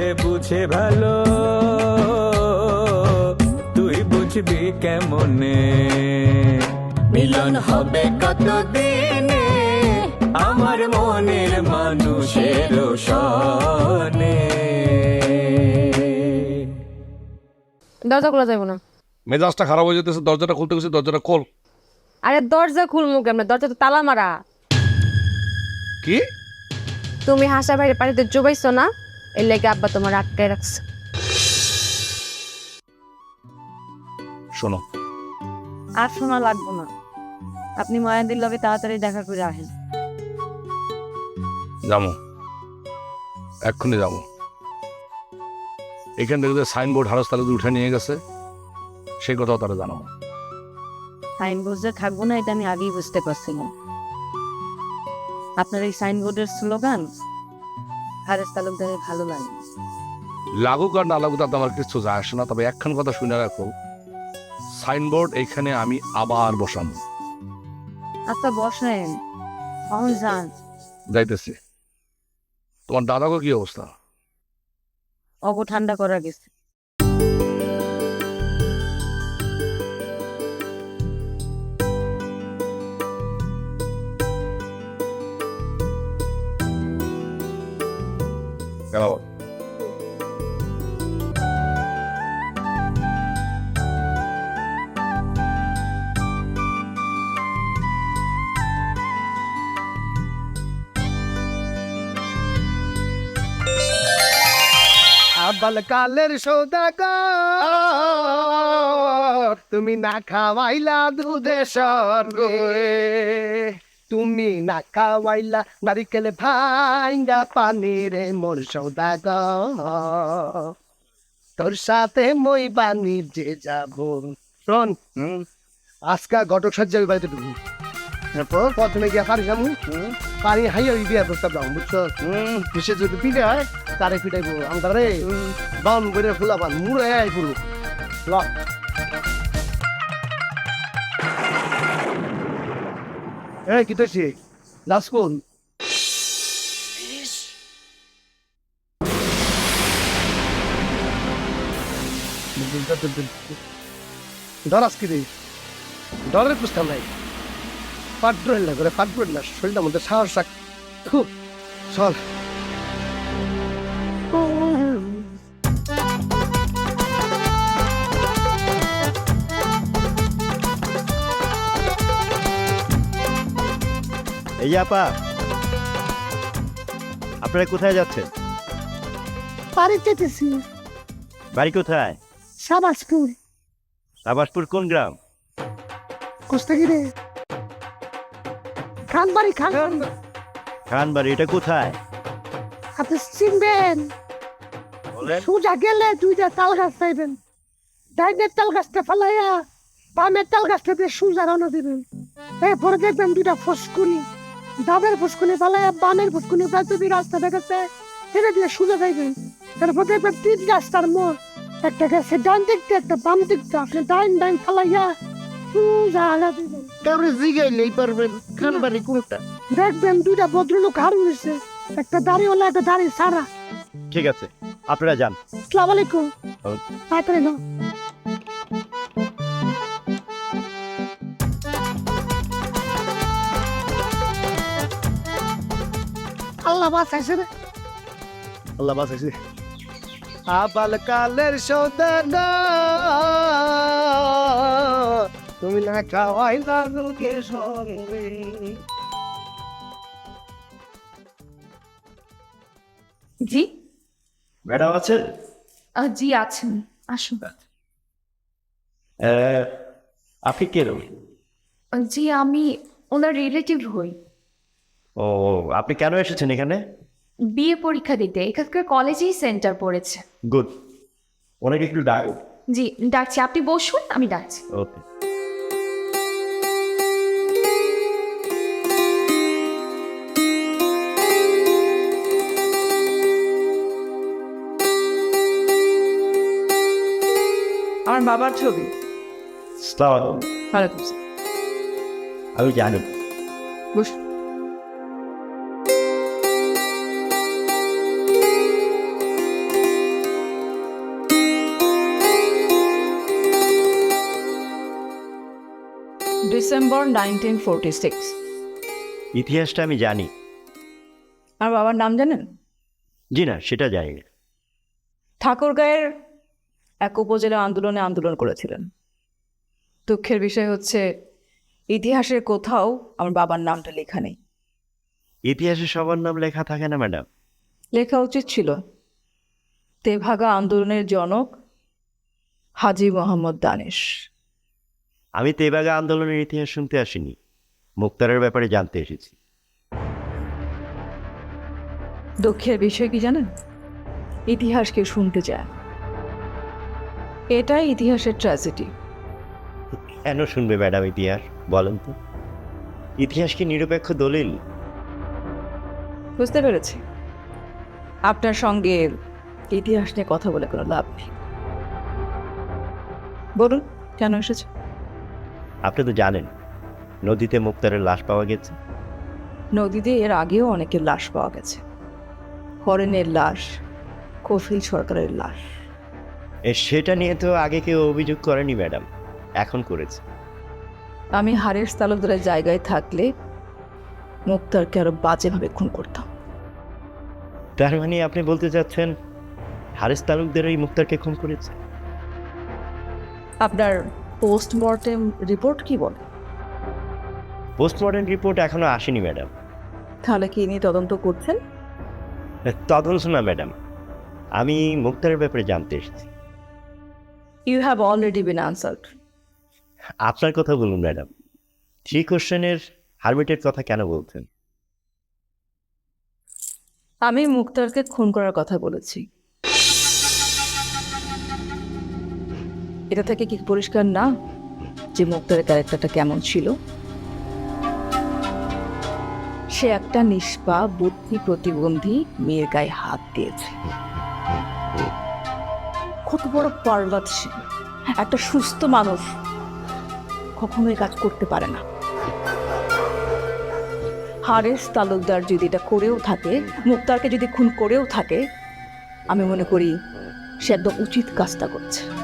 সে বুঝে ভালো। তুই বুঝবি কেমনে? মিলন হবে কতদিনে? আমার মনের মানুষের সনে। দরজা খোলা যাবে না। মেজাজটা খারাপ হয়ে যেতেছে দরজাটা খুলতে গেছে দরজাটা খোল। আরে দরজা খুলমু কেমন? দরজা তো তালা মারা। কি? তুমি হাসা বাইরে পানিতে চুবাইছো না? এর লেগে আব্বা তোমার আটকায় রাখছে শোনো আর শোনা লাগবো না আপনি মায়াদির লগে তাড়াতাড়ি দেখা করে আসেন যাব এক্ষুনি যাব এখান থেকে যে সাইনবোর্ড হারস্তালে উঠে নিয়ে গেছে সেই কথাও তারা জানাব সাইনবোর্ড যে থাকব না এটা আমি আগেই বুঝতে পারছিলাম আপনার এই সাইনবোর্ডের স্লোগান হারেস তালুকদারের ভালো লাগে। লাগুক আর না লাগুক তাতে আমার কিছু যায় আসে না। তবে একখান কথা শুনে রাখো সাইনবোর্ড এখানে আমি আবার বসানো আচ্ছা বসেন। কখন যান। যাইতেছি। তোমার দাদাকে কি অবস্থা? অগো ঠান্ডা করা গেছে। আব্বাল কালের সৌদাগর। তুমি না খাওয়াইলা দুধে তুমি না খাওয়াইলা নারিকেলে ভাইঙ্গা পানিরে মোর সৌদাগর। তোর সাথে মই বাণিজ্যে যাব। শোন আজকা ঘটক সজ্জা ওই বাড়িতে ঢুকবো। প্রথমে গিয়া পারি যাব পানি হাইয়া ওই বিয়ার প্রস্তাব দাম বুঝছ? বিশেষ যদি পিঠে হয় তারে পিটাইবো আমরা রে বাউন করে ফুলাবান মুড়ে আই পুরো ল। এই কি তোছি? লাস্ট কোন ডরাস কি রে ডরের প্রস্তাব নাই। পাট্র হেল্লা করে পাট্র হেল্লা শরীরটার মধ্যে সাহস রাখ খুব। চল। এই আপা আপনারা কোথায় যাচ্ছেন? বাড়ি যেতেছি। বাড়ি কোথায়? সাবাসপুর। আবাসপুর কোন গ্রাম? কুস্তাগিরে। খানবাড়ি খান খানবাড়ি এটা কোথায়? আপনি চিনবেন? সোজা গেলে দুইটা তাল গাছ পাইবেন। ডাইনের তাল গাছটা ফালাইয়া বামের তাল গাছটা দিয়ে সোজা রওনা দিবেন। এরপরে দেখবেন দুইটা ফসকুনি। ডাবের ফসকুনি ফালাইয়া বামের ফসকুনি প্রায় যদি রাস্তা দেখাচ্ছে এটা দিয়ে সোজা যাইবেন এরপর দেখবেন তিন মোড়। একটা গেছে ডান দিক দিয়ে একটা বাম দিক দিয়ে আপনি ডাইন ডাইন ফালাইয়া সোজা দিবেন। জিগাইলেই পারবেন খানবাড়ি কোনটা? দেখবেন দুইটা ভদ্রলোক হার হয়েছে একটা দাড়িওয়ালা একটা দাড়ি সারা। ঠিক আছে আপনারা যান। আসসালামু আলাইকুম। তাড়াতাড়ি নাও। আল্লাহ বাঁচাইছে রে আল্লাহ বাঁচাইছে আবাল কালের তুমি না খাওয়াই দাদুকে সঙ্গে জি? ম্যাডাম আছেন জি আছেন আসুন। আহ, আপনি কে রবি জি আমি ওনার রিলেটিভ হই। ও আপনি কেন এসেছেন এখানে? বিয়ে পরীক্ষা দিতে এখানকার কলেজেই সেন্টার পড়েছে। গুড। ওনাকে একটু ডাক। জি ডাকছি। আপনি বসুন আমি ডাকছি। ওকে। আমার বাবার ছবি। সালাম আমি জানি boss December nineteen forty six ইতিহাসটা আমি জানি। আমার বাবার নাম জানেন? জি না সেটা জানি না ঠাকুরগাঁয়ের এক উপজেলা আন্দোলনে আন্দোলন করেছিলেন। দুঃখের বিষয় হচ্ছে ইতিহাসের কোথাও আমার বাবার নামটা লেখা নেই। ইতিহাসে সবার নাম লেখা থাকে না ম্যাডাম? লেখা উচিত ছিল। তেভাগা আন্দোলনের জনক হাজি মোহাম্মদ দানেশ। আমি তেবাগা আন্দোলনের ইতিহাস শুনতে আসিনি। মুক্তারের ব্যাপারে জানতে এসেছি। দক্ষের বিষয় কি জানেন? ইতিহাসকে শুনতে চায় এটাই ইতিহাসের ট্র্যাজেডি। কেন শুনবে ম্যাডাম ইতিহাস? বলেন তো। ইতিহাস কি নিরপেক্ষ দলিল? বুঝতে পেরেছি। আপনার সঙ্গে ইতিহাস নিয়ে কথা বলে কোনো লাভ নেই। বলুন কেন এসেছে? আপনি তো জানেন নদীতে মুক্তারের লাশ পাওয়া গেছে। নদীতে এর আগেও অনেকের লাশ পাওয়া গেছে। হরেনের লাশ কফিল সরকারের লাশ। এ, সেটা নিয়ে তো আগে কেউ অভিযোগ করেনি ম্যাডাম। এখন করেছে। আমি হারেস তালুকদারের জায়গায় থাকলে মুক্তারকে আরও বাজেভাবে খুন করতাম। তার মানে আপনি বলতে চাচ্ছেন হারেস তালুকদের ওই মুক্তারকে খুন করেছে? আপনার পোস্টমর্টেম রিপোর্ট কি বলে? পোস্টমর্টেম রিপোর্ট এখনও আসেনি ম্যাডাম। তাহলে কি নিয়ে তদন্ত করছেন? তদন্ত না ম্যাডাম। আমি মুক্তারের ব্যাপারে জানতে এসেছি। You have already been answered আপনার কথা বলুন ম্যাডাম। থ্রি কোশ্চেনের হারমিটের কথা কেন বলছেন? আমি মুক্তারকে খুন করার কথা বলেছি। এটা থেকে কি পরিষ্কার না যে মুক্তারের ক্যারেক্টারটা কেমন ছিল? সে একটা নিষ্পা, বুদ্ধি প্রতিবন্ধী মেয়ের গায়ে হাত দিয়েছে। কত বড় পার্বত সে। একটা সুস্থ মানুষ কখনো এই কাজ করতে পারে না। হারেস তালুকদার যদি এটা করেও থাকে, মুক্তারকে যদি খুন করেও থাকে, আমি মনে করি সে একদম উচিত কাজটা করছে।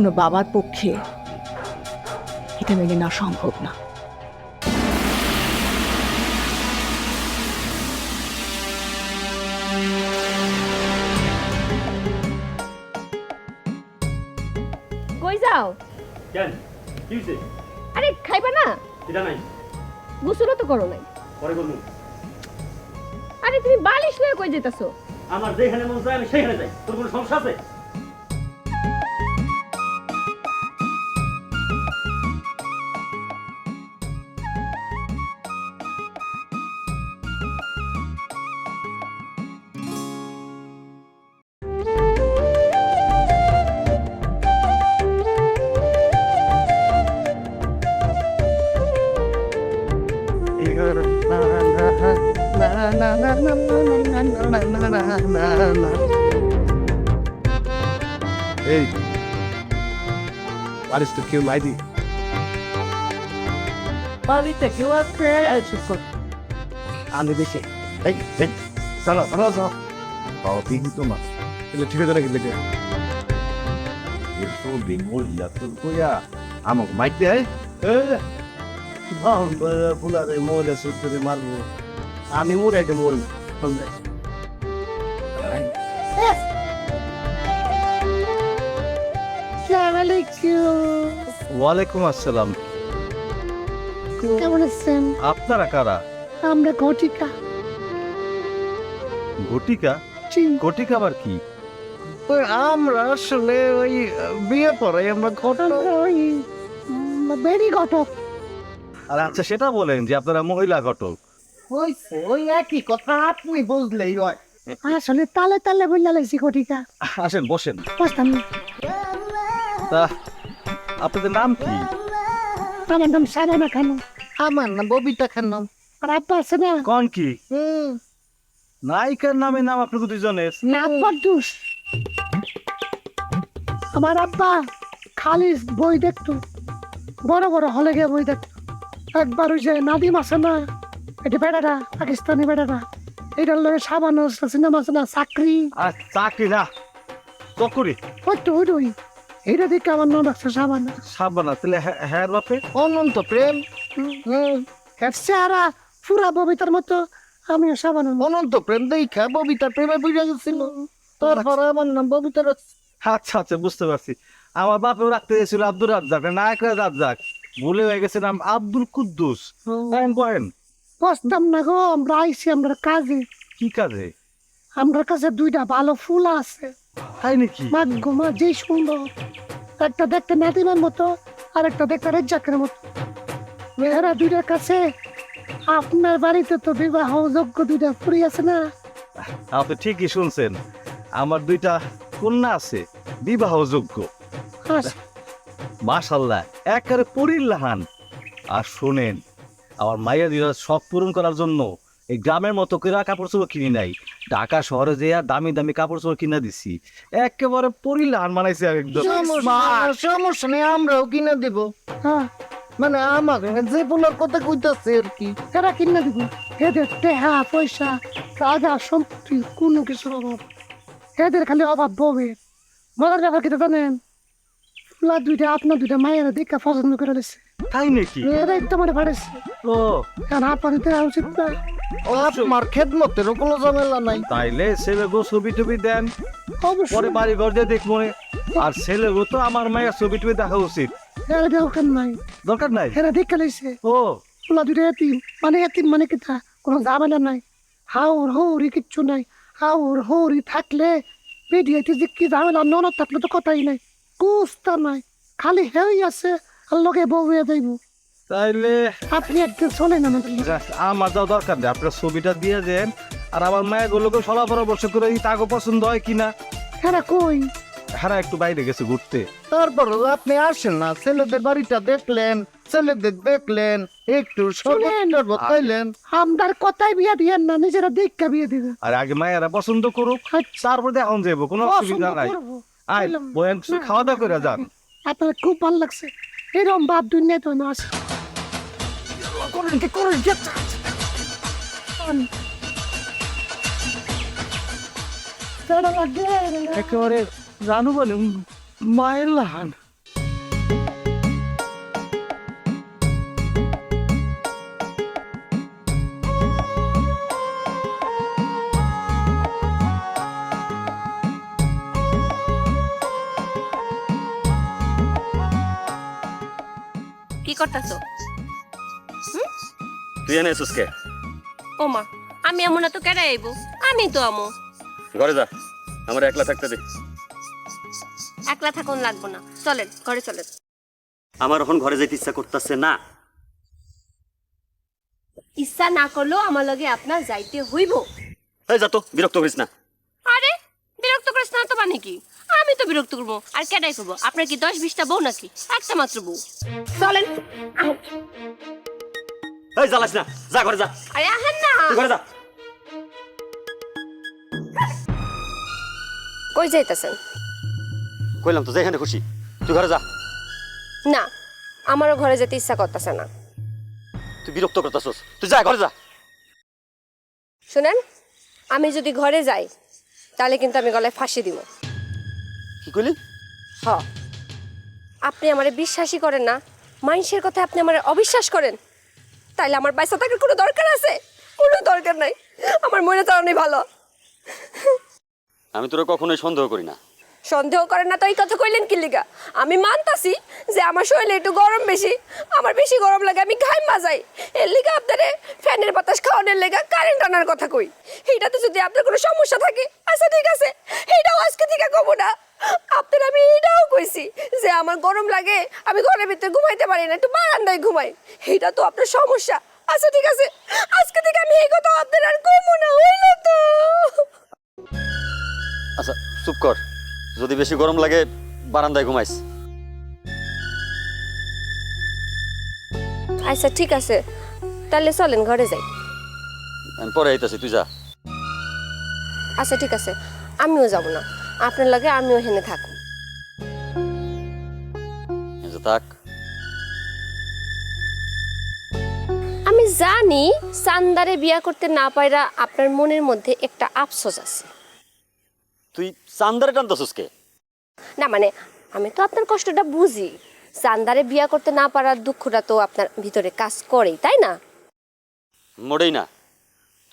কোনো বাবার পক্ষে এটা মেনে না সম্ভব না। কই যাও? কেন? কি আরে খাইবা না? এটা নাই। গোসলও তো করো নাই। পরে বলুন আরে তুমি বালিশ লয়ে কই যেতেছো আমার যেখানে মন চায় আমি সেখানে যাই। তোর কোনো সমস্যা আছে? এই পারিস তো কেউ নাই দি বাড়িতে কেউ আছে আমি দেখে। চলো চলো চলো। বাবা তিন তো না এলে ঠিক আছে নাকি দেখে এসো বেঙ্গল ইয়াতুল কোয়া আমাকে মাইক দে ফুলারে মোলে সুতরে মারবো। আমি মোরে একটা ওয়ালাইকুম আসসালাম। কেমন আছেন? আপনারা কারা? আমরা ঘটিকা। ঘটিকা। ঘটিকা আবার কি? আমরা আসলে ওই বিয়ে পরে আমরা ওই উম, ঘটক। আর আচ্ছা সেটা বলেন যে আপনারা মহিলা ঘটক। ওই ওই একই কথা আপনি বুঝলেই হয়। আসলে তালে তালে বললে লাইছি কোটিকা আসেন বসেন। বুঝতাম না তা আপনাদের নাম কি? আমার নাম সারানা খানম আমার নাম ববিতা খান্নাম আর আব্বা আছে না? কোন কি? নায়িকার নামে নাম আপনাদের দুজনের না আব্বার দোষ। আমার আব্বা খালি বই দেখতো। বড় বড় হলে গিয়ে বই দেখতো। একবার ওই যে নাদিম আছে না এটা বেড়াটা পাকিস্তানি বেড়াটা এটার লগে সাবান সিনেমা আছে না চাকরি। আর চাকরি না চকরি। ওই তো ওই। এটা দেখে আমার নাম রাখছে সাবান। সাবানা তাহলে হ্যাঁ হ্যাঁ বাপে? অনন্ত প্রেম। হ্যাঁ চেহারা পুরা ববিতার মতো। আমিও সাবান। অনন্ত প্রেম দেখা ববিতা প্রেমে বুঝে গেছিল। তারপরে আমার নাম ববিতা আচ্ছা আচ্ছা বুঝতে পারছি। আমার বাপেও রাখতে গেছিল আব্দুল রাজ্জাক নায়ক রাজ্জাক। ভুলে হয়ে গেছে নাম আব্দুল কুদ্দুস। বলেন বলেন। বসতাম না গো আমরা আইসি আমরা কাজে। কি কাজে? আমার কাছে দুইটা ভালো ফুল আছে। তাই নাকি? ভাগ্য মা যে সুন্দর। একটা দেখতে নাতিমের মতো আর একটা দেখতে রেজ্জাকের মতো। মেয়েরা দুইটার কাছে আপনার বাড়িতে তো বিবাহ যোগ্য দুইটা ফুরি আছে না? আপনি ঠিকই শুনছেন। আমার দুইটা কন্যা আছে বিবাহযোগ্য আস- মাশাল্লাহ একেবারে পরিল্লাহান আর শোনেন আমার মায়ের শখ পূরণ করার জন্য এই গ্রামের মতো করে কাপড় চোপড় কিনি নাই। ঢাকা শহরে যে দামি দামি কাপড় চোপড় কিনা দিছি। একেবারে পরিল্লাহান বানাইছে একদম। সমস্যা নেই আমরাও কিনে দেব। হ্যাঁ মানে আমার যে পোলার কথা কইতাছে আর কি কিনে দিব। এদের টেহা পয়সা রাজা সম্পত্তি কোনো কিছুর অভাব। এদের খালি অভাব বউয়ের। মজার ব্যাপার কিন্তু জানেন? ফুলা দুইটা আপনার দুইটা মায়েরা দেখা পছন্দ করে দিচ্ছে তাই নাকি? এরাই তো মানে পারেছে ও। আর আপনার দেওয়া উচিত না। আপনার খেদমতেরও কোনো ঝামেলা নাই। তাইলে ছেলে গো ছবি টবি দেন। পরে অবশ্যই বাড়ি ঘর দিয়ে দেখব নে। আর ছেলে গো তো আমার মায়ের ছবি টবি দেখা উচিত। এরা দরকার নাই। দরকার নাই? এরা দেখে লাইছে। ও। দুইটা এতিম। মানে এতিম মানে কিতা? কোনো ঝামেলা নাই। হাওর হৌরি কিচ্ছু নাই। হাওর হৌরি থাকলে পেডিয়াতে যে কি ঝামেলা ননদ থাকলে তো কথাই নাই। কুস্তা নাই। খালি হেই আছে আর লগে বউ হয়ে যাইব। তাইলে আপনি একদিন চলেন আমাদের লগে। যাক, আমার যাও দরকার নেই। আপনার ছবিটা দিয়ে দেন আর আমার সলা পরামর্শ করে তাকে পছন্দ হয় কিনা? এরা কই? হ্যাঁ একটু বাইরে গেছে ঘুরতে। তারপর আপনি আসেন না ছেলেদের বাড়িটা দেখলেন ছেলেদের দেখলেন একটু শুনেন। আমদার কথাই বিয়া দিয়েন না নিজেরা দেখা বিয়ে দিবেন আর আগে মায়েরা পছন্দ করুক তারপর এখন যাব কোনো অসুবিধা নাই। করব। আয় খাওয়া দাওয়া করে যান। আপনার খুব ভালো লাগছে। এরকম বাপ দুনিয়া তো না আছে কি আচ্ছা, আচ্ছা। তেরা লাগে, একেবারে জানু বলে মায়ের লাহান কি করতেছো তুই এনে এসুস কে? ও মা আমি এমন তো কেডা আইব? আমি তো আমো। ঘরে যা আমার একলা থাকতে দে। একলা থাকুন লাগবো না। চলেন ঘরে চলেন। আমার এখন ঘরে যেতে ইচ্ছা করতেছে না। ইচ্ছা না করলেও আমার লগে আপনার যাইতে হইব। এই যা তো বিরক্ত করিস না। আরে বিরক্ত করিস না তো মানে কি? আমি তো বিরক্ত করব। আর কেডাই করব? আপনার কি দশ বিশটা বউ নাকি? একটা মাত্র বউ। চলেন এই জ্বালাস না যা ঘরে যা। আরে আহেন না। তুই ঘরে যা। কই যাইতেছেন? কইলাম তো যেখানে খুশি। তুই ঘরে যা। না আমারও ঘরে যেতে ইচ্ছা করতেছে না। তুই বিরক্ত করতেছস। তুই যা ঘরে যা। শুনেন আমি যদি ঘরে যাই তাহলে কিন্তু আমি গলায় ফাঁসি দিব। কি কইলি? হ। আপনি আমারে বিশ্বাসই করেন না। মানুষের কথা আপনি আমার অবিশ্বাস করেন। তাইলে আমার বাইশ থাকার কোনো দরকার আছে? কোনো দরকার নাই। আমার মনে চালানোই ভালো। আমি তোরা কখনোই সন্দেহ করি না। সন্দেহ করেন না তো এই কথা কইলেন কি লিগা? আমি মানতাছি যে আমার শরীরে একটু গরম বেশি, আমার বেশি গরম লাগে, আমি ঘাইম মাজাই। এর লিগা আপনারে ফ্যানের বাতাস খাওয়ানোর লেগা কারেন্ট আনার কথা কই। এইটাতে যদি আপনার কোনো সমস্যা থাকে আচ্ছা ঠিক আছে এইটাও আজকে থেকে কব না। আপনার আমি এইটাও কইছি যে আমার গরম লাগে, আমি ঘরের ভিতরে ঘুমাইতে পারি না, একটু বারান্দায় ঘুমাই। এইটা তো আপনার সমস্যা। আচ্ছা ঠিক আছে, আজকে থেকে আমি এই কথা আপনার আর কমো না, হইল তো। আচ্ছা চুপ কর। যদি বেশি গরম লাগে বারান্দায় ঘুমাইস। আচ্ছা ঠিক আছে। তাহলে চলেন ঘরে যাই। আমি পরে আইতাছি তুই যা। আচ্ছা ঠিক আছে। আমিও যাব না। আপনার লাগে আমিও হেনে থাকব থাক। আমি জানি সান্দারে বিয়া করতে না পাইরা আপনার মনের মধ্যে একটা আফসোস আছে। তুই চান্দারে টানতাছিস কে? না মানে আমি তো আপনার কষ্টটা বুঝি। সান্দারে বিয়া করতে না পারার দুঃখটা তো আপনার ভিতরে কাজ করেই তাই না? মোটেই না।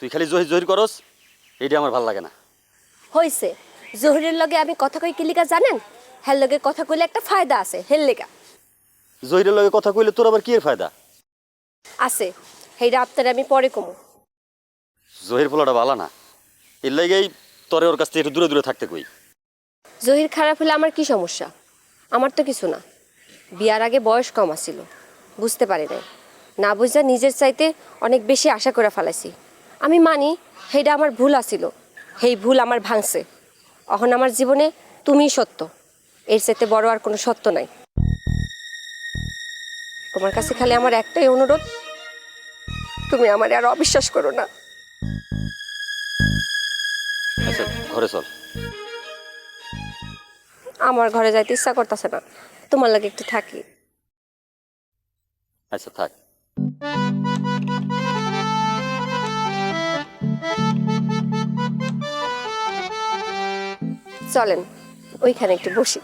তুই খালি জহির জহির করস এইটা আমার ভালো লাগে না। হইছে। জহিরের লগে আমি কথা কই কিলিকা জানেন? হের লগে কথা কইলে একটা ফায়দা আছে হের লেগা। জহিরের লগে কথা কইলে তোর আবার কি এর ফায়দা? আছে সেইটা আপনার আমি পরে কমু। জহির ফলাটা ভালো না। এর লাগেই তোরে ওর কাছ থেকে একটু দূরে দূরে থাকতে কই? জহির খারাপ হলে আমার কি সমস্যা? আমার তো কিছু না। বিয়ার আগে বয়স কম আছিল, বুঝতে পারি নাই। না বুঝা নিজের চাইতে অনেক বেশি আশা করে ফেলাইছি। আমি মানি সেইটা আমার ভুল আছিল সেই ভুল আমার ভাঙছে। এখন আমার জীবনে তুমিই সত্য, এর চাইতে বড় আর কোনো সত্য নাই। তোমার কাছে খালি আমার একটাই অনুরোধ, তুমি আমার আর অবিশ্বাস করো না। ঘরে চল। আমার ঘরে যাইতে ইচ্ছা করতেছে না। তোমার লাগে একটু থাকি। আচ্ছা থাক। চলেন ওইখানে একটু বসি।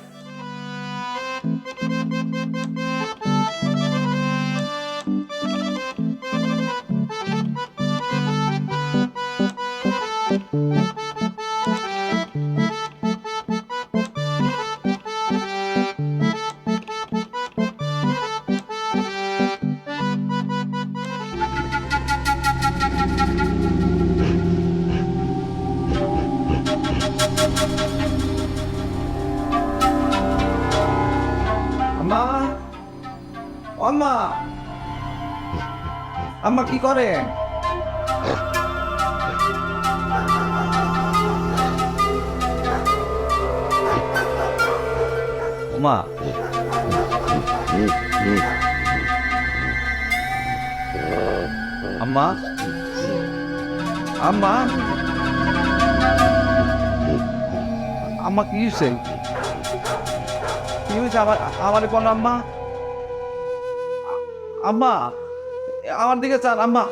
করে মা। আম্মা। আম্মা। আম্মা কি হয়েছে কি হয়েছে আমার আমার কোন আম্মা? আম্মা। আমার দিকে চান, আম্মা।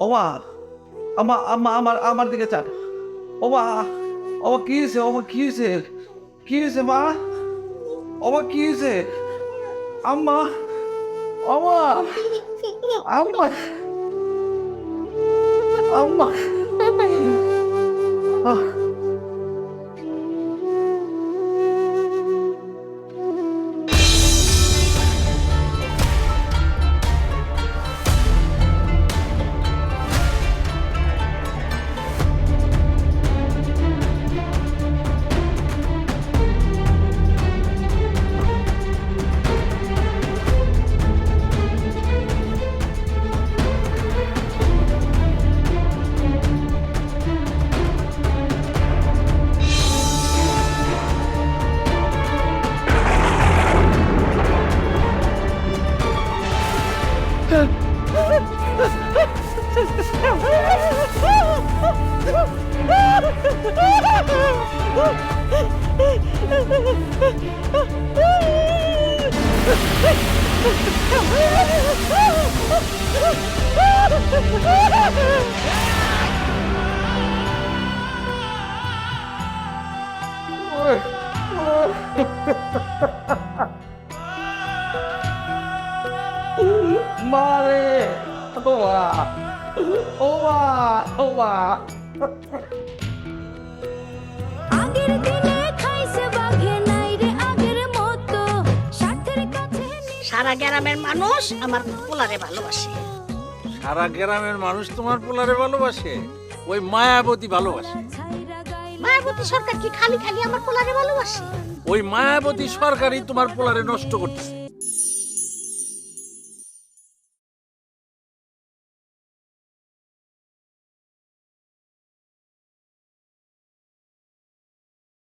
ওমা আম্মা আম্মা, আমার আমার দিকে চান। ওমা ওমা, কি হয়েছে, ওমা, কি হয়েছে? কি হয়েছে, মা? ওমা, কি হয়েছে? আম্মা, ওমা, আম্মা আম্মা। আহ। ও মা ও মা Oh, মা সারা গ্রামের মানুষ আমার পোলারে ভালোবাসে। সারা গ্রামের মানুষ তোমার পোলারে ভালোবাসে? ওই মায়াবতী ভালোবাসে। মায়াবতী সরকার কি খালি খালি আমার পোলারে ভালোবাসে? ওই মায়াবতী সরকারই তোমার পোলারে নষ্ট করতেছে।